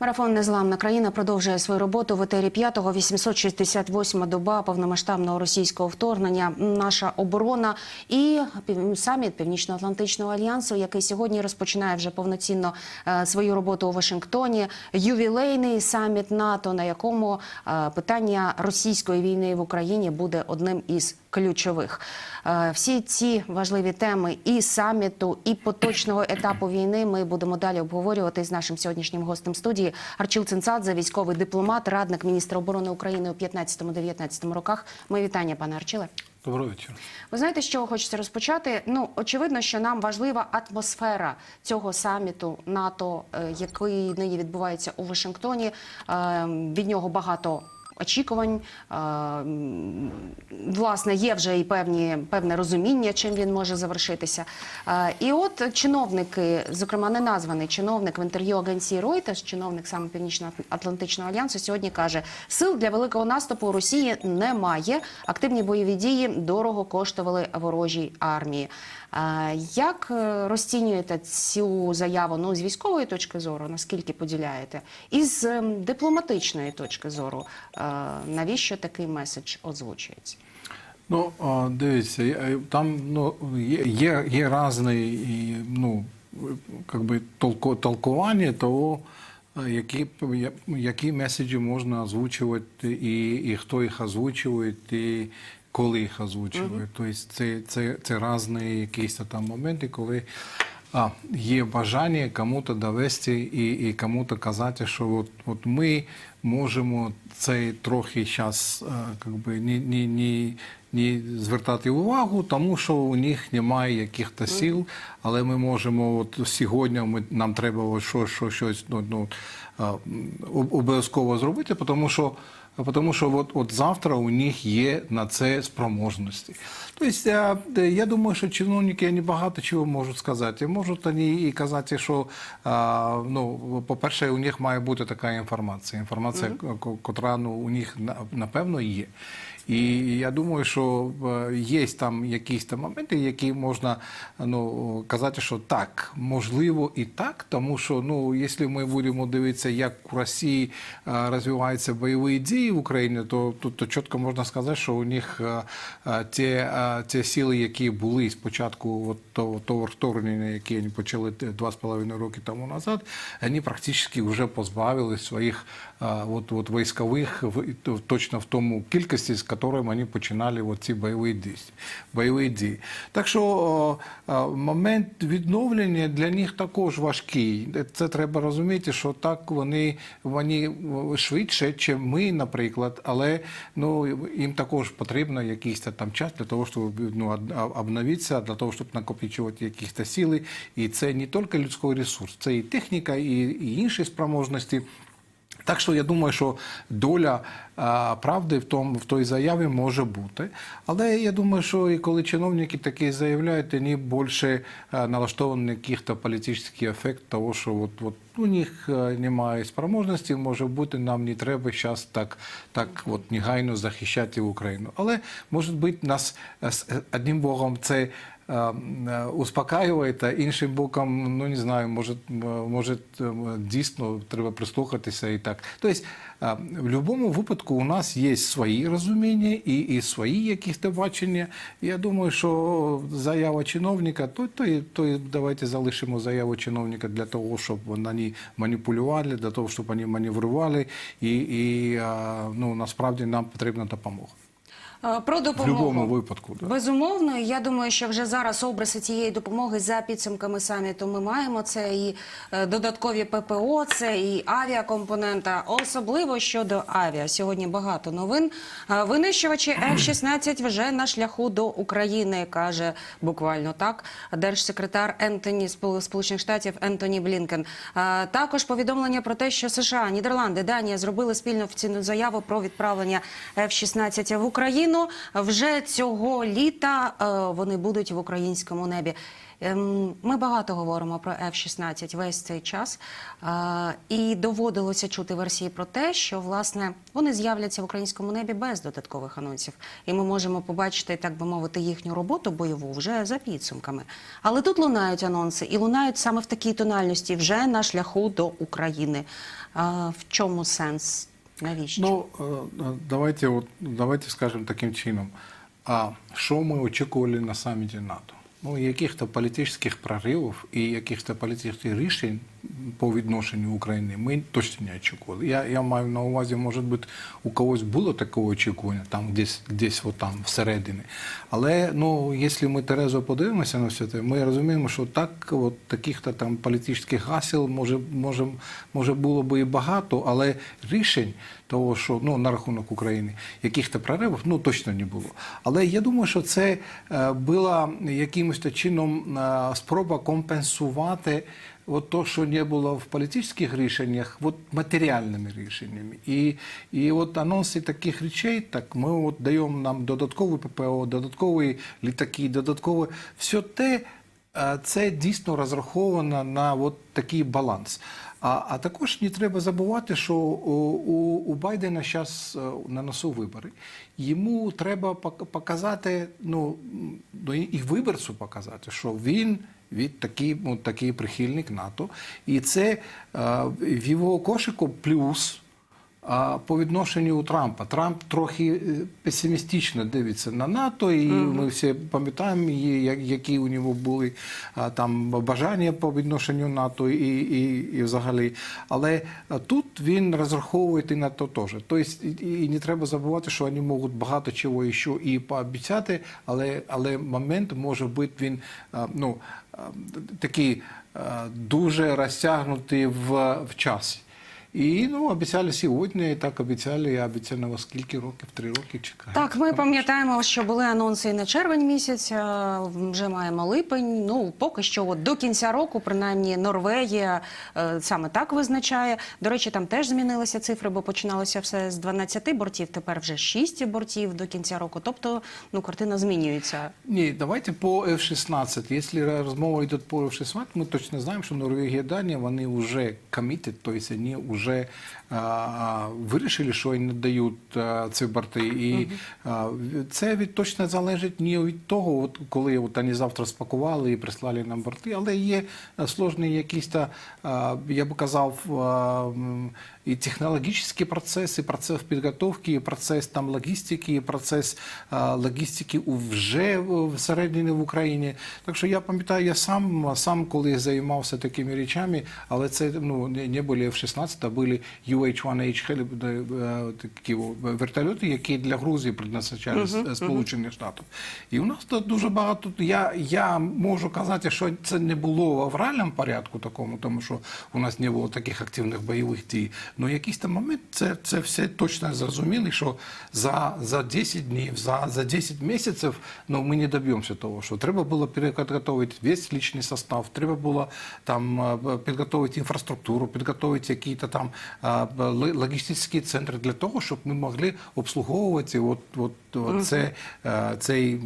Марафон Незламна країна продовжує свою роботу в етері 5-го, 868 доба повномасштабного російського вторгнення. Наша оборона і саміт Північно-Атлантичного альянсу, який сьогодні розпочинає вже повноцінно е, свою роботу у Вашингтоні. Ювілейний саміт НАТО, на якому е, питання російської війни в Україні буде одним із ключових. Е, Всі ці важливі теми і саміту, і поточного етапу війни ми будемо далі обговорювати з нашим сьогоднішнім гостем студії Арчил Цинцадзе, військовий дипломат, радник міністра оборони України у 15-19 роках. Мої вітання, пане Арчиле. Доброго вечора. Ви знаєте, з чого хочеться розпочати? Ну очевидно, що нам важлива атмосфера цього саміту НАТО, е, який нині відбувається у Вашингтоні. Е, Від нього багато. Очікувань власне є вже і певні певне розуміння, чим він може завершитися. І от чиновники, зокрема не названий чиновник в інтерв'ю агенції Reuters, чиновник саме Північно-Атлантичного альянсу, сьогодні каже: сил для великого наступу у Росії немає. Активні бойові дії дорого коштували ворожій армії. Е, Як е, розцінюєте цю заяву? Ну з військової точки зору, наскільки поділяєте, і з ем, дипломатичної точки зору, е, навіщо такий меседж озвучується? Ну, дивіться, там ну, є, є, різні ну, би, толкування того, які, які меседжі можна озвучувати, і, і хто їх озвучує, і коли їх озвучує. Тобто це, це, це різні якісь там моменти, коли а, є бажання кому-то довести і, і кому-то казати, що от, от ми можемо цей трохи зараз как не, не, не, не звертати увагу, тому що у них немає якихось сил, але ми можемо от сьогодні ми, нам треба от що, що, щось ну, ну, об- обов'язково зробити, тому що тому що от, от завтра у них є на це спроможності. Тобто я, я думаю, що чиновники вони багато чого можуть сказати. Можуть вони і казати, що ну, по-перше, у них має бути така інформація. Інформація, ко- котра ну, у них напевно є. І я думаю, що е, є там якісь там моменти, які можна ну, казати, що так, можливо і так, тому що ну, якщо ми будемо дивитися, як у Росії е, розвиваються бойові дії в Україні, то, то, то чітко можна сказати, що у них е, ті, ті сили, які були спочатку того, того вторгнення, яке вони почали т- два з половиною роки тому назад, вони практично вже позбавили своїх от, от військових точно в тому кількості, якими вони починали ці бойові дії. Бойові дії. Так що о, о, момент відновлення для них також важкий. Це треба розуміти, що так вони, вони швидше, ніж ми, наприклад, але ну, їм також потрібно якийсь там час для того, щоб ну, обновитися, для того, щоб накопичувати якісь сили. І це не тільки людський ресурс, це і техніка, і, і інші спроможності. Так що я думаю, що доля а, правди в тому в той заяві може бути. Але я думаю, що і коли чиновники такі заявляють, вони більше а, налаштовані на якийсь політичний ефект того, що от, от у них немає спроможності, може бути, нам не треба зараз так, так от негайно захищати Україну. Але може бути нас е, з одним богом це. Е, е, Успокаює, а іншим боком, ну не знаю, може, може е, дійсно треба прислухатися і так. Тобто, е, в будь-якому випадку у нас є свої розуміння і, і свої якісь бачення. Я думаю, що заява чиновника, то, то, то давайте залишимо заяву чиновника для того, щоб вони маніпулювали, для того, щоб вони маневрували, і, і е, ну, насправді нам потрібна допомога. Е, Про В допомогу. будь-якому випадку. Да. Безумовно, я думаю, що вже зараз образи цієї допомоги за підсумками саміту ми маємо. Це і е, додаткові ППО, це і авіакомпонента, особливо щодо авіа. Сьогодні багато новин. Е, Винищувачі F-16 вже на шляху до України, каже буквально так держсекретар Ентоні Спол- Сполучених Штатів Ентоні Блінкен. Також повідомлення про те, що США, Нідерланди, Данія зробили спільну офіційну заяву про відправлення F-16 в Україну. Ймовірно, вже цього літа е, вони будуть в українському небі. Ем, Ми багато говоримо про F-16 весь цей час, е, і доводилося чути версії про те, що власне вони з'являться в українському небі без додаткових анонсів, і ми можемо побачити, так би мовити, їхню роботу бойову вже за підсумками. Але тут лунають анонси, і лунають саме в такій тональності, вже на шляху до України. Е, В чому сенс? Навіщо? Ну, е, е, давайте, от, давайте скажемо таким чином. А що ми очікували на саміті НАТО? Ну, яких-то політичних проривів і яких-то політичних рішень по відношенню України ми точно не очікували. Я, я маю на увазі, може бути, у когось було таке очікування, там десь, десь от там всередині. Але ну, якщо ми Терезо подивимося на все це, ми розуміємо, що так, от таких-то там політичних гасел може, може, може було би і багато, але рішень того, що ну на рахунок України, яких-то проривів, ну точно не було. Але я думаю, що це е, була якимось чином е, спроба компенсувати. От то, що не було в політичних рішеннях, от матеріальними рішеннями. І, і от анонси таких речей, так ми от даємо нам додаткові ППО, додаткові літаки, додаткові все те, е, це дійсно розраховано на от такий баланс. А, а також не треба забувати, що у, у, Байдена зараз на носу вибори. Йому треба пок- показати, ну, ну і виборцю показати, що він від такий, ну, такий прихильник НАТО. І це е, в його кошику плюс. А по відношенню у Трампа Трамп трохи е, песимістично дивиться на НАТО, і ми всі пам'ятаємо, які у нього були а, там бажання по відношенню НАТО і, і, і взагалі. Але тут він розраховує і на то теж. Тобто і, і не треба забувати, що вони можуть багато чого ще і пообіцяти, але, але момент може бути він а, ну, а, такий дуже розтягнутий в, в часі. І ну, обіцяли сьогодні, і так обіцяли, я обіцяли во скільки років, три роки чекаємо. Так, ми пам'ятаємо, що були анонси і на червень місяць, вже маємо липень. Ну, поки що от до кінця року, принаймні, Норвегія е, саме так визначає. До речі, там теж змінилися цифри, бо починалося все з 12 бортів, тепер вже 6 бортів до кінця року. Тобто, ну, картина змінюється. Ні, давайте по F-16. Якщо розмова йде по F-16, ми точно знаємо, що Норвегія і Данія, вони вже committed, тобто вони вже że вирішили, що не дають а, ці борти. І це від точно залежить не від того, коли вони завтра спакували і прислали нам борти, але є е, сложні якісь я би казав. Е, і технологічні процеси, і процес підготовки, і процес процесс там логистики, и процесс э, вже всередині в Україні. Так що я пам'ятаю, я сам сам коли займався такими речами, але це ну, не, були F-16, а були UA F-1H е, такі е, вертольоти, які для Грузії предназначали е, Сполучених. Штатів. І у нас тут дуже багато. Я я можу казати, що це не було в авральному порядку такому, тому що у нас не було таких активних бойових дій. Ну якийсь там момент це це все точно зрозуміли, що за за 10 днів, за за 10 місяців ну ми не доб'ємося того, що треба було підготувати весь лічний состав, треба було там підготувати інфраструктуру, підготувати якісь там е, центр для того, щоб ми могли обслуговувати от, от, от це, е, цей е,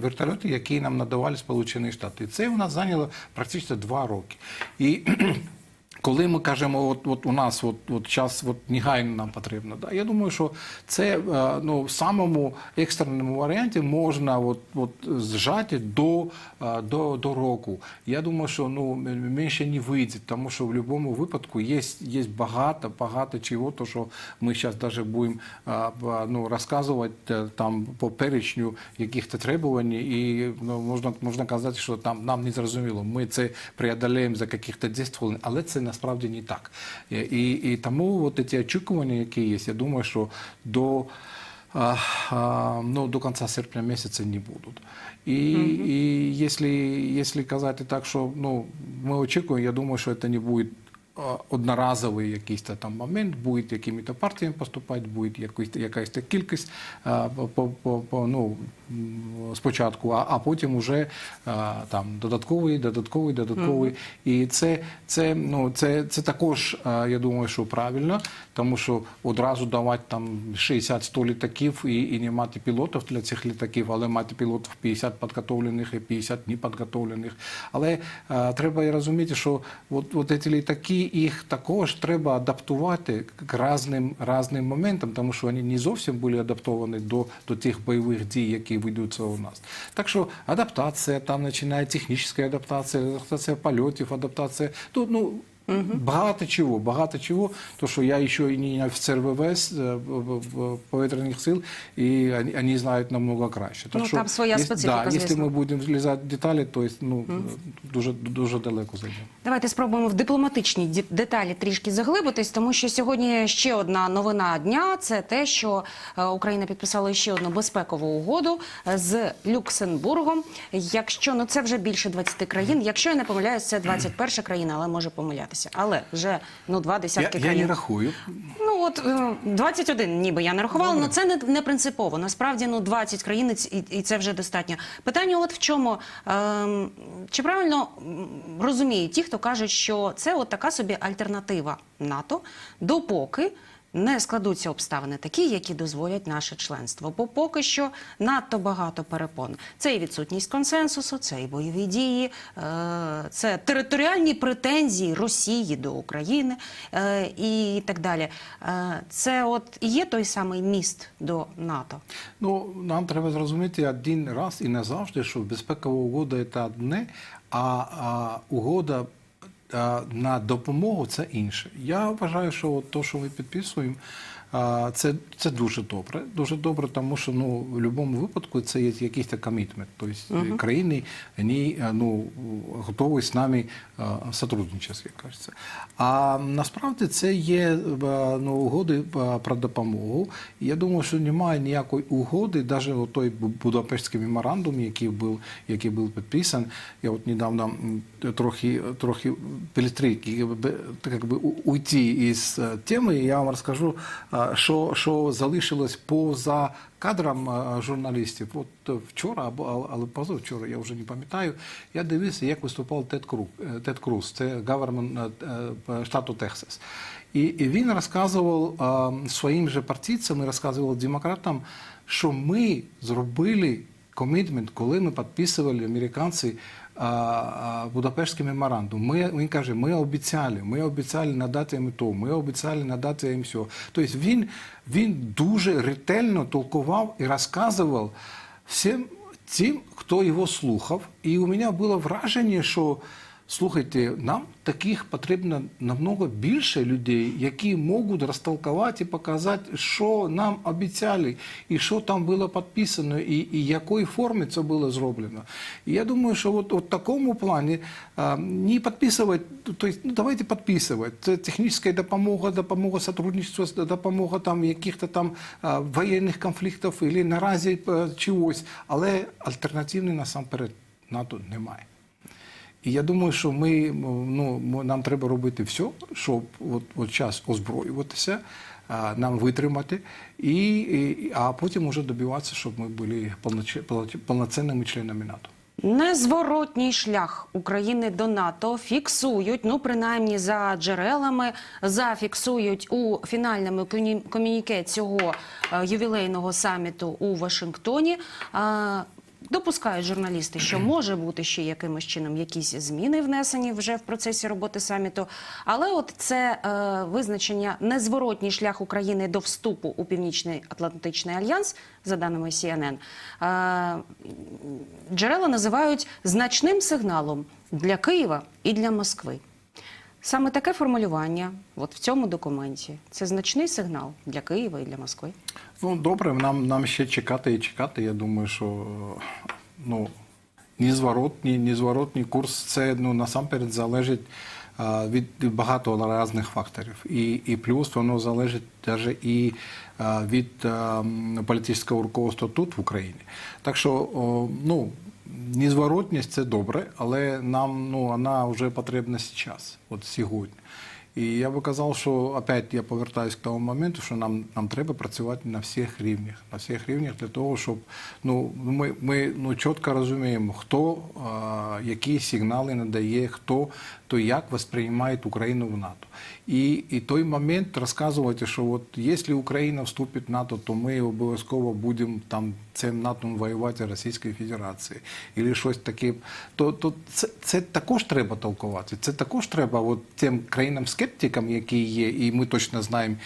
вертольот, який нам надавали Сполучені Штати. І це у нас зайняло практично два роки. І коли ми кажемо, от, от у нас от, от час от негайно нам потрібно, да, я думаю, що це е, ну, в самому екстреному варіанті можна от, от, зжати до, е, до, до року. Я думаю, що ну, менше не вийде, тому що в будь-якому випадку є, є багато, багато чого, то, що ми зараз навіть будемо е, ну, розказувати там по перечню яких-то требувань, і ну, можна, можна казати, що там нам не зрозуміло, ми це преодолеємо за яких-то 10 хвилин, але це насправді не так. І, і, і тому от ці очікування, які є, я думаю, що до а, а, ну, до конца серпня месяца не будут. И, и если, если казати так, що ну, ми очікуємо, я думаю, що це не буде а, одноразовий якийсь там момент, буде якими-то партіями поступати, буде якась, кількість а, по, по, по, ну, спочатку, а, а потім вже а, там додатковий, додатковий, додатковий. І це, це, ну, це, це також, а, я думаю, що правильно, тому що одразу давати там 60-100 літаків і, і не мати пілотів для цих літаків, але мати пілотів 50 підготовлених і 50 непідготовлених. Але а, треба і розуміти, що от, от ці літаки, їх також треба адаптувати к різним, різним моментам, тому що вони не зовсім були адаптовані до, до тих бойових дій, які ведуться у нас. Так що адаптація, там починає технічна адаптація, адаптація польотів, адаптація. Тут, ну, Багато чого, багато чого, то що я ще і не офіцер ВВС е, повітряних сил, і вони, вони знають намного краще. Так Ну, що, там своя єс- специфіка, Да, якщо ми будемо влізати в деталі, то ну, дуже, дуже далеко зайдемо. Давайте спробуємо в дипломатичні деталі трішки заглибитись, тому що сьогодні ще одна новина дня це те, що е, Україна підписала ще одну безпекову угоду е, з Люксембургом. Якщо ну це вже більше 20 країн, якщо я не помиляюсь, це 21 країна, але може помилятися. Але вже ну два десятки я країн. не рахую. Ну от е, 21 ніби я не рахувала, але це не, не принципово. Насправді ну 20 країн і і, це вже достатньо. Питання от в чому ем, чи правильно розуміють ті, хто кажуть, що це от така собі альтернатива НАТО, допоки. Не складуться обставини такі, які дозволять наше членство. Бо поки що надто багато перепон. Це і відсутність консенсусу, це і бойові дії, е, це територіальні претензії Росії до України е, і так далі. Е, Це от є той самий міст до НАТО. Ну, нам треба зрозуміти один раз і назавжди, що безпекова угода це одне, а, угода на допомогу це інше. Я вважаю, що от то, що ми підписуємо, це, це дуже добре. Дуже добре, тому що ну, в будь-якому випадку це є якийсь комітмент. Тобто країни вони, ну, готові з нами сотрудничати, як кажеться. А насправді це є ну, угоди про допомогу. Я думаю, що немає ніякої угоди, навіть той Будапештський меморандум, який був, який був підписан. Я от недавно трохи, трохи перед как би, у- уйти із е, теми, я вам розкажу, що, що залишилось поза кадром е, журналістів. От е, вчора або але позавчора, я вже не пам'ятаю, я дивився, як виступав Тед Круз. Тед Круз, це гаверман е, е, штату Техас. І, і він розказував е, своїм же партійцям і розказував демократам, що ми зробили комітмент, коли ми підписували американці Будапештський меморандум. Ми, він каже, ми обіцяли, ми обіцяли надати їм то, ми обіцяли надати їм все. Тобто він, він дуже ретельно толкував і розказував всім тим, хто його слухав. І у мене було враження, що Слухайте, нам таких потрібно намного більше людей, які можуть розтолкувати і показати, що нам обіцяли, і що там було підписано, і, і якої формі це було зроблено. І я думаю, що от, от такому плані а, не підписувати, то есть, ну, давайте підписувати. Це технічна допомога, допомога сотрудничества, допомога там яких-то там а, воєнних конфліктів, або наразі а, чогось, але альтернативної насамперед НАТО немає. І я думаю, що ми, ну, нам треба робити все, щоб от, от час озброюватися, нам витримати, і, і, а потім уже добиватися, щоб ми були повноцінними членами НАТО. Незворотній шлях України до НАТО фіксують, ну принаймні за джерелами, зафіксують у фінальному комюніке цього е, ювілейного саміту у Вашингтоні. Допускають журналісти, що може бути ще якимось чином якісь зміни внесені вже в процесі роботи саміту. Але от це е, визначення незворотній шлях України до вступу у Північний Атлантичний альянс, за даними CNN, е, джерела називають значним сигналом для Києва і для Москви. Саме таке формулювання, от в цьому документі, це значний сигнал для Києва і для Москви. Ну, добре, нам, нам ще чекати і чекати. Я думаю, що ну, незворотній, незворотній курс це ну, насамперед залежить а, від багато різних факторів. І, і плюс воно залежить навіть і а, від а, політичного руководства тут, в Україні. Так що, о, ну, незворотність це добре, але нам ну, вона вже потрібна зараз, от сьогодні. І я би казав, що опять я повертаюся к тому моменту, що нам, нам треба працювати на всіх рівнях, на всіх рівнях для того, щоб ну, ми, ми ну, чітко розуміємо, хто а, які сигнали надає, хто то як восприймають Україну в НАТО. І, і той момент розказувати, що от якщо Україна вступить в НАТО, то ми обов'язково будемо там цим НАТО воювати Російської Федерації, або щось таке, то, то це, це також треба толкувати. Це також треба от тим країнам-скептикам, які є, і ми точно знаємо.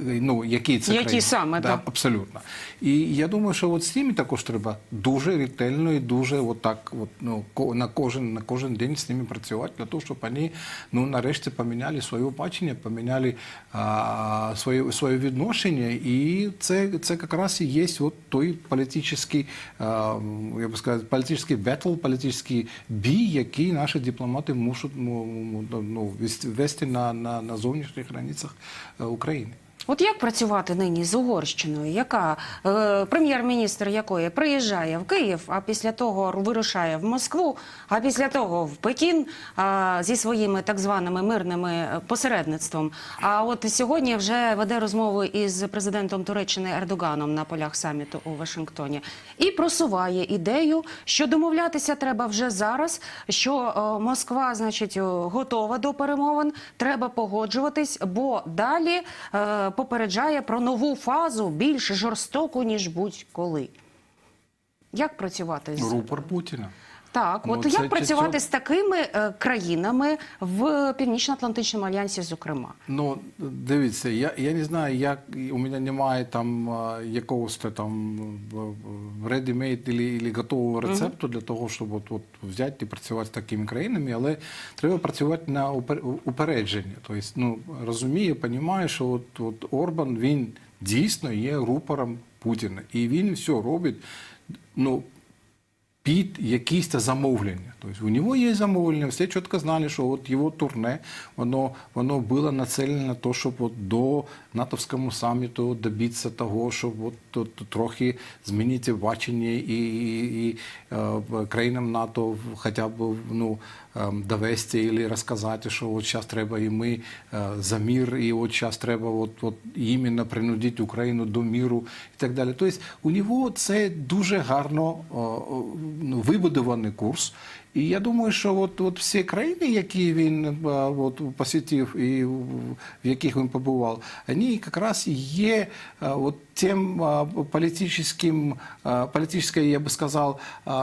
Ну, які це Які країни. саме, да, так. Абсолютно. І я думаю, що от з ними також треба дуже ретельно і дуже от так, от, ну, на, кожен, на кожен день з ними працювати, для того, щоб вони ну, нарешті поміняли своє бачення, поміняли а, своє, своє відношення. І це, це якраз і є от той політичний, а, я би сказав, політичний бетл, політичний бій, який наші дипломати мусять ну, вести- вести на, на, на зовнішніх границях е, України. От як працювати нині з Угорщиною, яка е, прем'єр-міністр якої приїжджає в Київ, а після того вирушає в Москву, а після того в Пекін а, зі своїми так званими мирними е, посередництвом. А от сьогодні вже веде розмову із президентом Туреччини Ердоганом на полях саміту у Вашингтоні і просуває ідею, що домовлятися треба вже зараз. Що е, Москва, значить, е, готова до перемовин, треба погоджуватись, бо далі е, попереджає про нову фазу більш жорстоку ніж будь-коли. Як працювати з Рупор Путіна. Так? Ну, От це- як це працювати цьо- з такими е, країнами в Північно-Атлантичному альянсі, зокрема? Ну, дивіться, я, я не знаю, як у мене немає там якогось то там ready-made или, готового рецепту для того, щоб от, от взяти і працювати з такими країнами, але треба працювати на упередження. Тобто, ну, розуміє, розуміє, що от, от Орбан він дійсно є рупором Путіна. І він все робить. Ну, під якісь-то замовлення. Тобто у нього є замовлення, всі чітко знали, що от його турне, воно, воно було нацелене на те, щоб от до натовському саміту добитися того, щоб от, от, трохи змінити бачення і, і, і е, країнам НАТО хоча б ну, довести і розказати, що от зараз треба і ми е, за мир, і от зараз треба от, от іменно принудити Україну до миру і так далі. Тобто у нього це дуже гарно о, о, ну, вибудований курс. І я думаю, що от, от всі країни, які він е, от, посетив і в яких він побував, вони якраз є е, от тим е, політичним, політичною, я би сказав,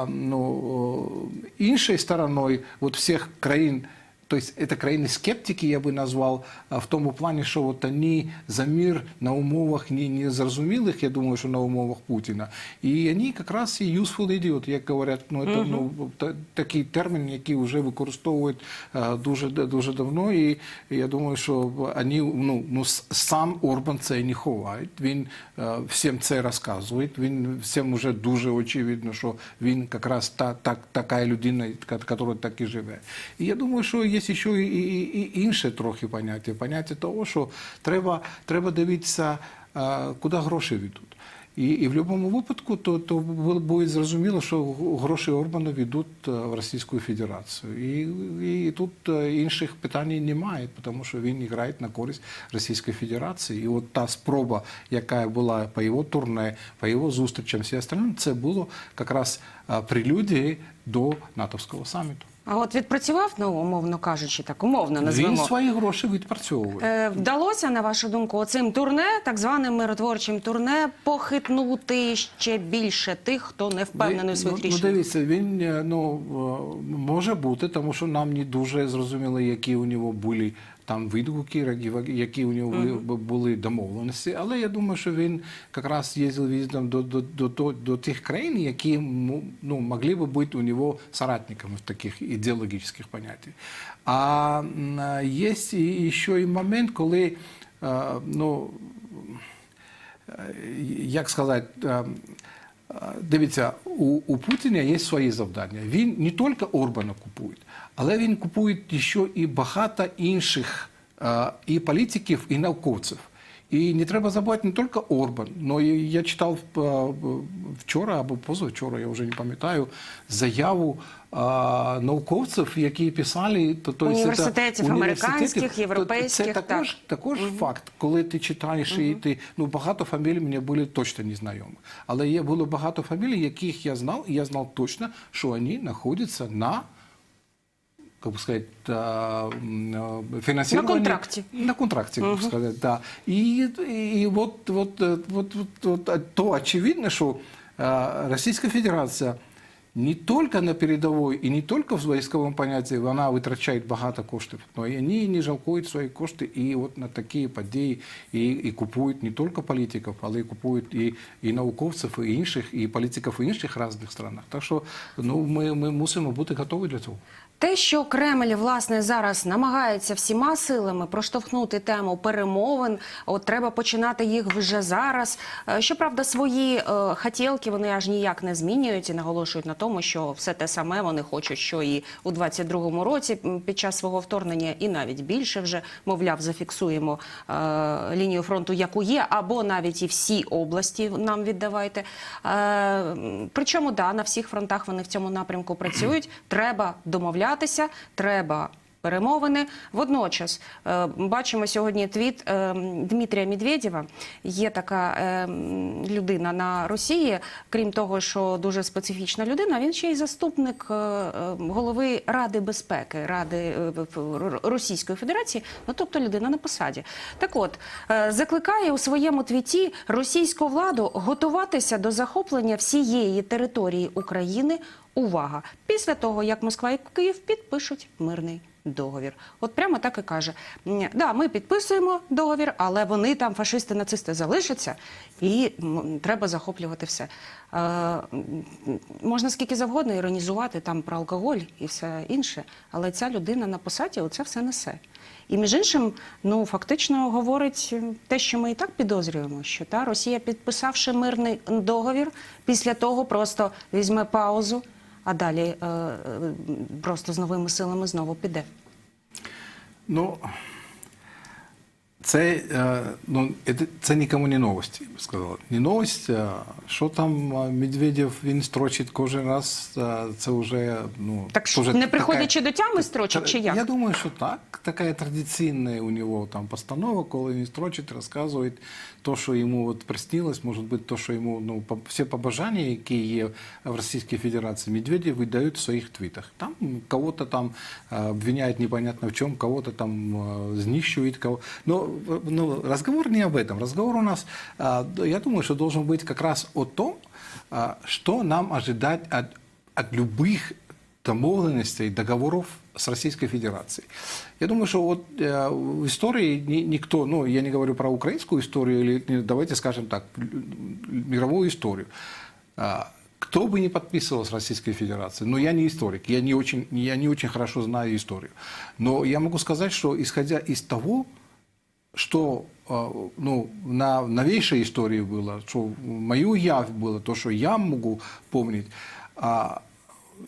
ну, іншою стороною от всіх країн. То есть это країни-скептики, я би назвав, в тому плані, що от вони за мир на умовах не, незрозумілих, я думаю, що на умовах Путіна. І вони якраз і useful idiot, як говорять, ну, це, ну, та- такий термін, який вже використовують дуже, дуже давно. І я думаю, що вони, ну, ну, сам Орбан це не ховає. Він всім це розказує. Він всім вже дуже очевидно, що він якраз та, так, така людина, яка так і живе. І я думаю, що є ще і, і, і інше трохи поняття. Поняття того, що треба, треба дивитися, е, куди гроші йдуть. І, і в будь-якому випадку то, то буде зрозуміло, що гроші Орбана йдуть е, в Російську Федерацію. І, і тут е, інших питань немає, тому що він грає на користь Російської Федерації. І от та спроба, яка була по його турне, по його зустрічам, всі остальне, це було якраз е, до натовського саміту. А от відпрацював, ну умовно кажучи, так умовно назвемо. Він свої гроші відпрацьовує. Е, Вдалося, на вашу думку, оцим турне, так званим миротворчим турне, похитнути ще більше тих, хто не впевнений у своїх ну, ну, дивіться, він е, ну, е, може бути, тому що нам не дуже зрозуміло, які у нього були там відгуки, які- у нього були- були домовленості. Але я думаю, що він якраз їздив візитом до, до, до, до, до тих країн, які ну, могли би бути у нього соратниками в таких ідеологічних поняттях. А є ще і момент, коли е, ну, е, як сказати, е, дивіться, у, у Путіна є свої завдання. Він не тільки Орбана купує, але він купує ще і багато інших і політиків, і науковців. І не треба забувати не тільки Орбан, но я читав вчора або позавчора, я вже не пам'ятаю, заяву е, науковців, які писали то, то есть це Університетів американських, то- європейських, Це також, так. також факт, коли ти читаєш і ти ну багато фамілій мені були точно незнайомі. Але є було багато фамілій, яких я знав, і я знав точно, що вони знаходяться на как бы сказать, а, м, а, финансирование... На контракте. На контракте, как бы сказать, да. И, и, и вот, вот, э, вот, вот, вот а, то очевидно, что а, Российская Федерация не только на передовій і не тільки в військовому понятті вона витрачає багато коштів, але і вони не жалкують свої кошти і от на такі події і, і купують не тільки політиків, але і купують і, і науковців, і інших, і політиків в інших різних странах. Так що ну, ми, ми мусимо бути готові для цього. Те, що Кремль власне зараз намагається всіма силами проштовхнути тему перемовин, от треба починати їх вже зараз. Е, Щоправда, свої е, хотілки вони аж ніяк не змінюють і наголошують на тому, що все те саме вони хочуть, що і у 22-му році під час свого вторгнення, і навіть більше вже мовляв, зафіксуємо е, лінію фронту, яку є, або навіть і всі області нам віддавайте. Е, причому да, на всіх фронтах вони в цьому напрямку працюють. Треба домовлятися, треба. Перемовини водночас е, бачимо сьогодні твіт е, Дмитрія Медведєва. Є така е, людина на Росії, крім того, що дуже специфічна людина. Він ще й заступник голови Ради безпеки Ради Російської Федерації, ну тобто людина на посаді. Так от закликає у своєму твіті російську владу готуватися до захоплення всієї території України. Увага! Після того, як Москва і Київ підпишуть мирний договір. От прямо так і каже: да, ми підписуємо договір, але вони там, фашисти, нацисти, залишаться, і треба захоплювати все. Е, можна скільки завгодно іронізувати там про алкоголь і все інше, але ця людина на посаді оце все несе. І між іншим, ну фактично говорить те, що ми і так підозрюємо, що та Росія, підписавши мирний договір, після того просто візьме паузу, а далі е, е, просто з новими силами знову піде. Ну, це, е, ну, це, це нікому не новость, я би сказав. Не новость, е, що там е, Медведєв, він строчить кожен раз, е, це вже, ну... Так це що, вже не така- приходячи до тями строчить, чи як? Я думаю, що так. Така традиційна у нього там постанова, коли він строчить, розказує то, що йому от приснилось, може бути, то, що йому, ну, по- всі побажання, які є в Російській Федерації, Медведєв видають в своїх твітах. Там кого-то там э, обвиняют непонятно в чем, кого-то там э, знищивают, кого... Но э, ну, разговор не об этом. Разговор у нас, э, я думаю, что должен быть как раз о том, э, что нам ожидать от, от любых домовленностей, договоров с Российской Федерацией. Я думаю, что вот э, в истории ни- никто, ну, я не говорю про украинскую историю, или давайте скажем так, мировую историю. А, Кто бы не подписывал с Российской Федерацией, но я не историк, я не очень, я не очень хорошо знаю историю. Но я могу сказать, что исходя из того, что э, ну, на новейшей истории было, что мою явь было, то, что я могу помнить, а,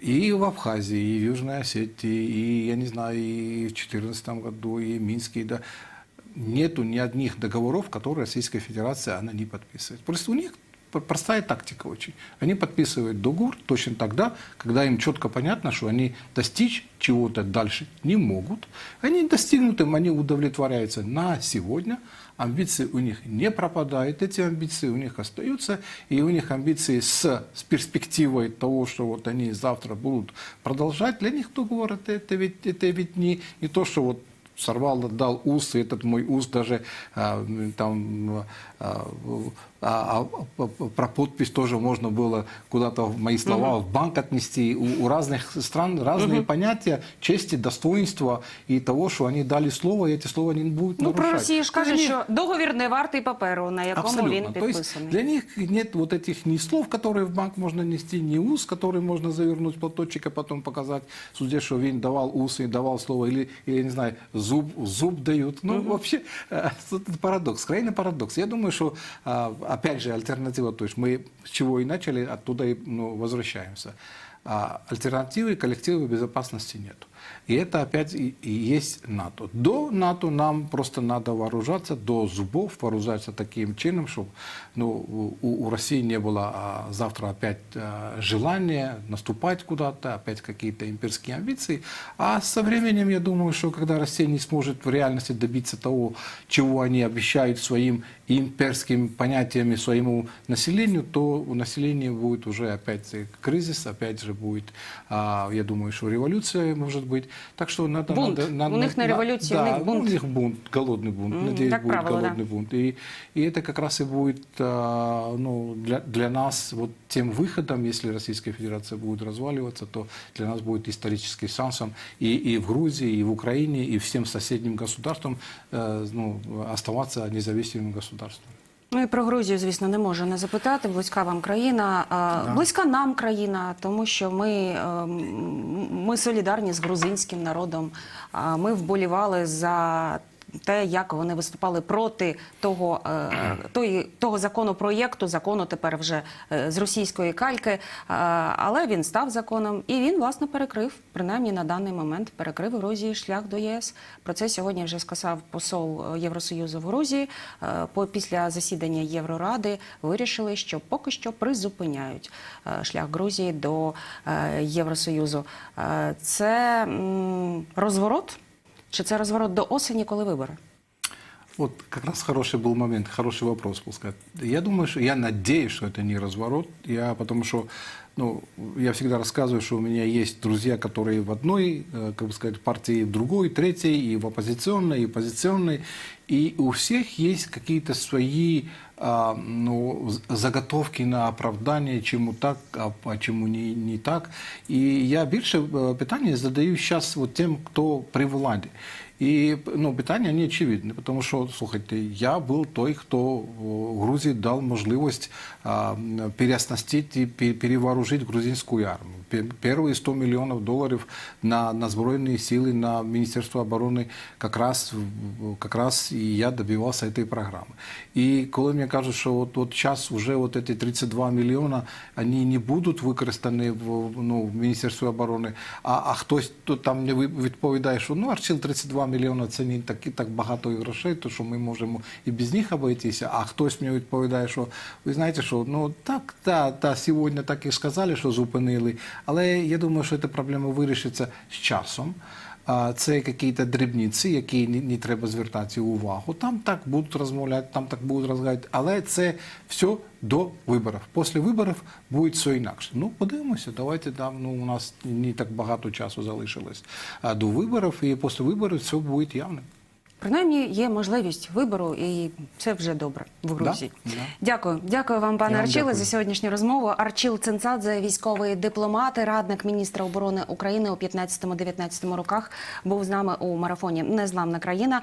и в Абхазии, и в Южной Осетии, и, я не знаю, и в 2014 году, и в Минске, да, нету ни одних договоров, которые Российская Федерация она не подписывает. Просто у них п- простая тактика очень. Они подписывают договор точно тогда, когда им четко понятно, что они достичь чего-то дальше не могут. Они достигнут им, они удовлетворяются на сегодня. Амбиции у них не пропадают, эти амбиции у них остаются, и у них амбиции с, с перспективой того, что вот они завтра будут продолжать. Для них договор это, это ведь, это ведь не, не то, что вот сорвал, отдал ус, и этот мой ус даже а, там а, а, а, про подпись тоже можно было куда-то в мои слова в банк отнести. У, у разных стран разные понятия чести, достоинства и того, что они дали слово, и эти слова не будут Ну про нарушать. Росію ж Для каже, них- що договір не вартий паперу, на якому він То есть підписаний. для них нет вот этих ни слов, которые в банк можно нести, ни уз, который можно завернуть в платочек, а потом показать суде, что він давал ус и давал слово, или, или не знаю, зуб, зуб дают. Ну, вообще, э, это парадокс, крайний парадокс. Я думаю, что, опять же, альтернатива, то есть мы с чего и начали, оттуда и ну, возвращаемся. А альтернативы коллективной безопасности нет. И это опять и есть НАТО. До НАТО нам просто надо вооружаться до зубов, вооружаться таким чином, чтобы ну, у, у России не было а, завтра опять а, желания наступать куда-то, опять какие-то имперские амбиции. А со временем, я думаю, что когда Россия не сможет в реальности добиться того, чего они обещают своим имперским понятиями своему населению, то у населения будет уже опять кризис, опять же будет, а, я думаю, что революция может быть. Так что надо... Бунт. надо- надо- У них не на- революция, у да, них бунт. у них бунт, голодный бунт. М, Надеюсь, как будет правило, да. голодный бунт. И, и это как раз и будет а, ну, для, для нас вот тем выходом, если Российская Федерация будет разваливаться, то для нас будет историческим шансом и, и в Грузии, и в Украине, и всем соседним государствам э, ну, оставаться независимым государством. Ну і про Грузію, звісно, не можу не запитати. Близька вам країна, да. близька нам країна, тому що ми, ем, ми солідарні з грузинським народом. Ми вболівали за. Те, як вони виступали проти того, е, тої, того законопроєкту, закону тепер вже е, з російської кальки, Е, але він став законом і він власне перекрив, принаймні на даний момент, перекрив Грузії шлях до ЄС. Про це сьогодні вже сказав посол Євросоюзу в Грузії. Після засідання Євроради вирішили, що поки що призупиняють шлях Грузії до Євросоюзу. Це розворот. Чи це розворот до осені, коли вибори? Вот как раз хороший был момент, хороший вопрос, пускай. Я думаю, что я надеюсь, что это не разворот, я, потому что ну, я всегда рассказываю, что у меня есть друзья, которые в одной, э, как бы сказать, партии, в другой, третьей, и в оппозиционной, и в позиционной, и у всех есть какие-то свои а, ну, з- заготовки на оправдання, чому так, а, а чому не, не так. І я більше е, питання задаю зараз от тим, хто при владі. І ну, питання не очевидне, тому що, слухайте, я був той, хто Грузії дав можливість а, переоснастити перевооружити грузинську армію. Пе- Перші 100 мільйонів доларів на, на Збройні сили, на Міністерство оборони, как как і я добивався цієї програми. І коли мені кажуть, що от, от зараз вже от ці 32 мільйона, вони не будуть використані в, ну, в Міністерстві оборони, а, а хтось там ви- відповідає, що ну, Арчил 32 мільйона це не так, так багато грошей, то що ми можемо і без них обійтися, а хтось мені відповідає, що ви знаєте, що ну так, та, та сьогодні так і сказали, що зупинили, але я думаю, що ця проблема вирішиться з часом. Це якісь дрібниці, які не треба звертати увагу. Там так будуть розмовляти, там так будуть розмовляти, але це все до виборів. Після виборів буде все інакше. Ну, подивимося, давайте там ну, у нас не так багато часу залишилось до виборів, і після виборів все буде явним. Принаймні є можливість вибору, і це вже добре в Грузії. Да, да. Дякую, дякую вам, пане дякую. за сьогоднішню розмову. Арчіл Цинцадзе, військовий дипломат, радник міністра оборони України у 15-19 роках, був з нами у марафоні Незламна країна.